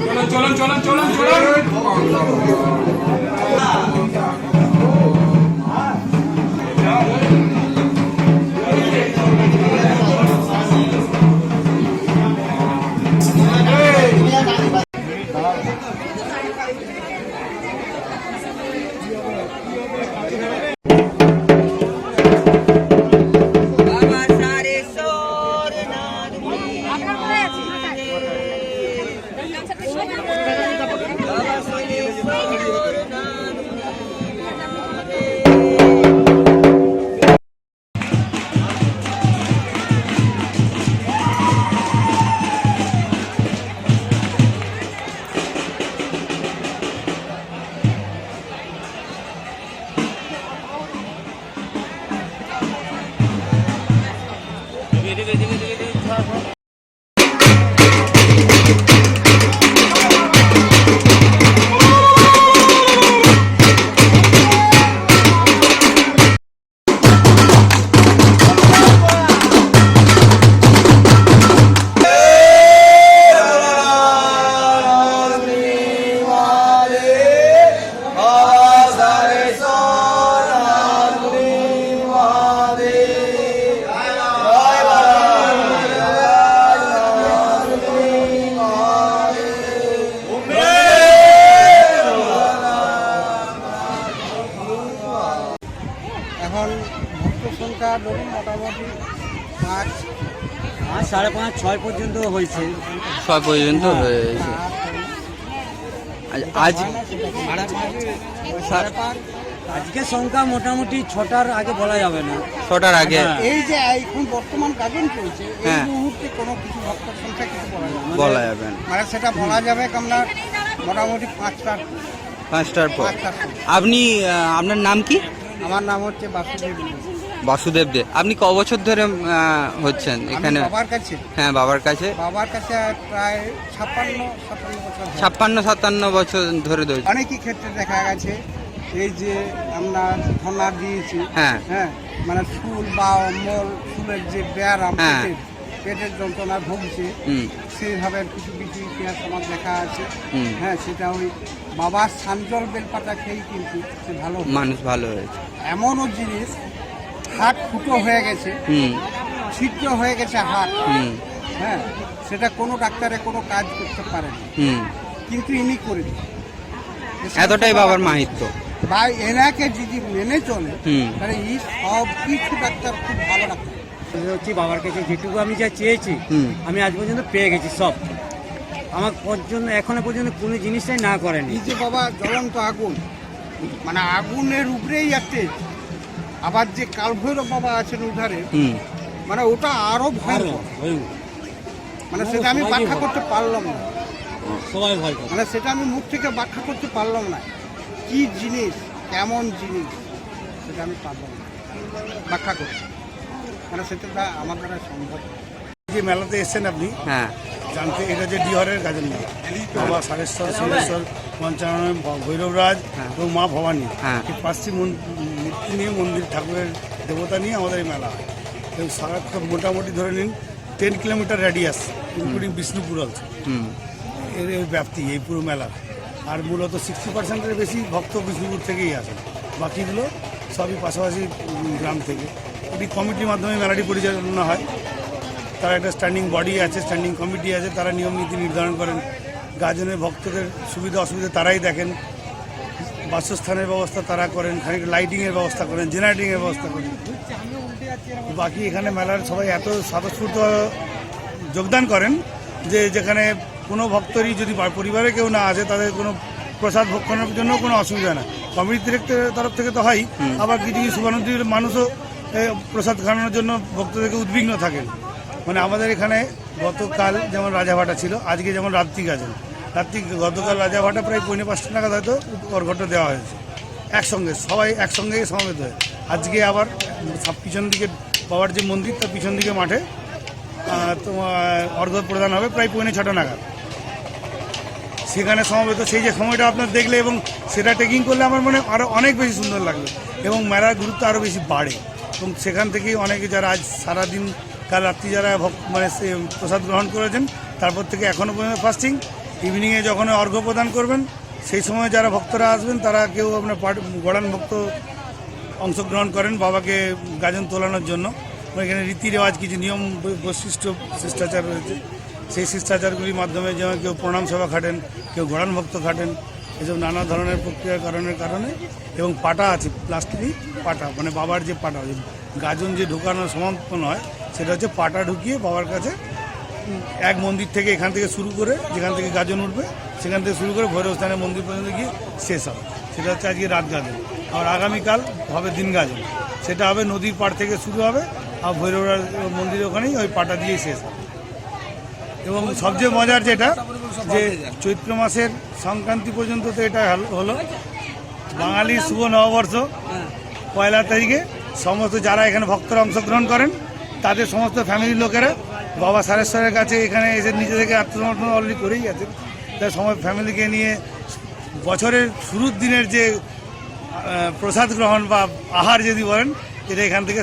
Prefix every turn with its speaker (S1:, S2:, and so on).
S1: চলুন চলুন চলুন চলুন।
S2: সংখ্যা ধরুন মোটামুটি পাঁচ
S3: পাঁচ সাড়ে পাঁচ ছয় পর্যন্ত হয়েছে।
S4: ছয় পর্যন্ত হয়েছে। আজ-
S2: সাড়ে পাঁচ
S3: আজকে সংখ্যা মোটামুটি ছটার আগে বলা যাবে না।
S4: ছটার আগে।
S3: হ্যাঁ।
S2: এই যে এখন বর্তমান গাজন চলছে এই
S4: হ্যাঁ।
S2: মুহূর্তে কোনো কিছু ভক্তের সংখ্যা কিছু বলা যাবে না।
S4: বলা যাবে
S2: মানে সেটা বলা যাবে আপনার মোটামুটি পাঁচটার
S4: পাঁচটার পর। আপনি আপনার নাম কি?
S2: আমার নাম হচ্ছে বাসুদেব।
S4: বাসুদেব দে আপনি ক বছর ধরে হচ্ছেন এখানে?
S2: বাবার কাছে।
S4: হ্যাঁ বাবার কাছে?
S2: বাবার কাছে প্রায় ছাপ্পান্ন সাতান্ন বছর।
S4: ছাপ্পান্ন সাতান্ন বছর ধরে ধরে
S2: অনেকই ক্ষেত্রে দেখা গেছে এই যে আমরা ধনা দিয়েছি
S4: হ্যাঁ।
S2: হ্যাঁ মানে ফুল বা অম্বল ফুলের যে ব্যায়াম
S4: হ্যাঁ।
S2: পেটের যন্ত্রণা ভুগছে সেইভাবে কিছু কিছু ইতিহাস আমার দেখা আছে। হ্যাঁ সেটা ওই বাবার সাঞ্জল বেলপাতা খেয়েই কিন্তু সে ভালো
S4: মানুষ ভালো হয়েছে।
S2: এমনও জিনিস হাট ফুটো হয়ে গেছে।
S4: হুম।
S2: ছিদ্র হয়ে গেছে হাট হ্যাঁ সেটা কোনো ডাক্তারে কোনো কাজ করতে পারে না।
S4: হুম।
S2: কিন্তু ইনি করে
S4: এতটাই বাবার মাহিত্য।
S2: বা এনাকে যদি মেনে চলে
S4: হুম।
S2: তাহলে এই সব কিছু ডাক্তার খুব ভালো ডাক্তার।
S3: হচ্ছে বাবার কাছে যেটুকু আমি যা চেয়েছি
S4: হুম।
S3: আমি আজ পর্যন্ত পেয়ে গেছি সব। আমার পর্যন্ত এখনও পর্যন্ত কোনো জিনিসটাই না করেনি।
S2: এই যে বাবা জ্বলন্ত আগুন। মানে আগুনের উপরেই একটা আবার যে কালভৈরব বাবা আছেন
S4: হুম।
S2: মানে ওটা আরও ভয়ঙ্কর।
S3: ভয়-
S2: মানে সেটা আমি ব্যাখ্যা করতে পারলাম না।
S3: সবাই ভয়
S2: মানে সেটা আমি মুখ থেকে ব্যাখ্যা করতে পারলাম না। কি জিনিস কেমন জিনিস সেটা আমি পারলাম না। ব্যাখ্যা করতে। মানে সেটা আমার দ্বারা সম্ভব।
S5: যে মেলাতে এসেছেন আপনি
S4: হ্যাঁ।
S5: জানতে এটা যে ডিহরের গাজন মেলা বাবা সারেশ্বর সিদ্ধেশ্বর পঞ্চানন ভৈরবরাজ এবং মা ভবানী।
S4: হ্যাঁ।
S5: এই পাঁচটি মূর্তি নিয়ে মন্দির ঠাকুরের দেবতা নিয়ে আমাদের এই মেলা হয়। এবং সারা মোটামুটি ধরে নিন ten kilometre radius including Bishnupur also এর এর ব্যাপ্তি এই পুরো মেলার আর মূলত সিক্সটি পার্সেন্টের বেশি ভক্ত বিষ্ণুপুর থেকেই আসে। বাকিগুলো সবই পাশাপাশি গ্রাম থেকে। এটি কমিটির মাধ্যমে মেলাটি পরিচালনা হয়। তার একটা স্ট্যান্ডিং বডি আছে স্ট্যান্ডিং কমিটি আছে তারা নিয়ম নীতি নির্ধারণ করেন। গাজনের ভক্তদের সুবিধা অসুবিধা তারাই দেখেন। বাসস্থানের ব্যবস্থা তারা করেন খানিক লাইটিংয়ের ব্যবস্থা করেন জেনারেটিংয়ের ব্যবস্থা করেন। বাকি এখানে মেলার সবাই এত স্বতঃস্ফূর্ত যোগদান করেন যে যেখানে কোনো ভক্তরই যদি পরিবারে কেউ না আসে তাদের কোনো প্রসাদ ভক্ষণের জন্য কোনো অসুবিধা না। কমিটি ডিরেক্টরের তরফ থেকে তো হয় আবার কিছু কিছু শুভানন্দীর মানুষও প্রসাদ খাওয়ানোর জন্য ভক্তদেরকে উদ্বিগ্ন থাকেন। মানে আমাদের এখানে গতকাল যেমন রাজাভাটা ছিল, আজকে যেমন রাত্রি গাজন রাত্রি গতকাল রাজাভাটা প্রায় পৌনে পাঁচটা নাগাদ হয়তো অর্ঘট্য দেওয়া হয়েছে। একসঙ্গে, সবাই একসঙ্গে সমাবেত হয়ে। আজকে আবার পিছন দিকে বাবার যে মন্দির, তার পিছন দিকে মাঠে তোমার অর্ঘ্য প্রদান হবে প্রায় পৌনে ছটা নাগাদ। সেখানে সমবেত, সেই যে সময়টা আপনার দেখলে এবং সেটা টেকিং করলে আমার মনে আরও অনেক বেশি সুন্দর লাগবে এবং মেলার গুরুত্ব আরও বেশি বাড়ে। এবং সেখান থেকেই অনেকে যারা আজ সারাদিন কাল রাত্রি যারা মানে প্রসাদ গ্রহণ করেছেন, তারপর থেকে এখনও পর্যন্ত ফাস্টিং ইভিনিংয়ে যখন অর্ঘ্য প্রদান করবেন, সেই সময় যারা ভক্তরা আসবেন, তারা কেউ আপনার গড়ান ভক্ত অংশগ্রহণ করেন বাবাকে গাজন তোলানোর জন্য। এখানে রীতি রেওয়াজ, কিছু নিয়ম বৈশিষ্ট্য, শিষ্টাচার রয়েছে। সেই শিষ্টাচারগুলির মাধ্যমে যেমন কেউ প্রণাম সভা খাটেন, কেউ গড়ান ভক্ত খাটেন, এসব নানা ধরনের প্রক্রিয়ার কারণের কারণে। এবং পাটা আছে প্লাস্টিক পাটা মানে বাবার যে পাটা গাজন যে ঢোকানোর সমাপন হয় সেটা হচ্ছে পাটা ঢুকিয়ে বাবার কাছে এক মন্দির থেকে এখান থেকে শুরু করে যেখান থেকে গাজন উঠবে, সেখান থেকে শুরু করে ভৈরব স্থানের মন্দির পর্যন্ত গিয়ে শেষ হবে। সেটা হচ্ছে আজকে রাত গাজন। আর আগামীকাল হবে দিন গাজন। সেটা হবে নদীর পাড় থেকে শুরু হবে, আর ভৈরব মন্দির ওখানেই ওই পাটা দিয়েই শেষ হবে। এবং সবচেয়ে মজার যেটা, যে চৈত্র মাসের সংক্রান্তি পর্যন্ত তো এটা হলো। বাঙালির শুভ নববর্ষ, পয়লা তারিখে সমস্ত যারা এখানে ভক্তরা অংশগ্রহণ করেন তাদের সমস্ত ফ্যামিলির লোকেরা বাবা সারেশ্বরের কাছে এখানে এসে নিজে থেকে আত্মসমর্পণ অলরেডি করেই গেছেন তাই সময় ফ্যামিলিকে নিয়ে বছরের শুরুর দিনের যে প্রসাদ গ্রহণ বা আহার যদি বলেন, এটা এখান থেকে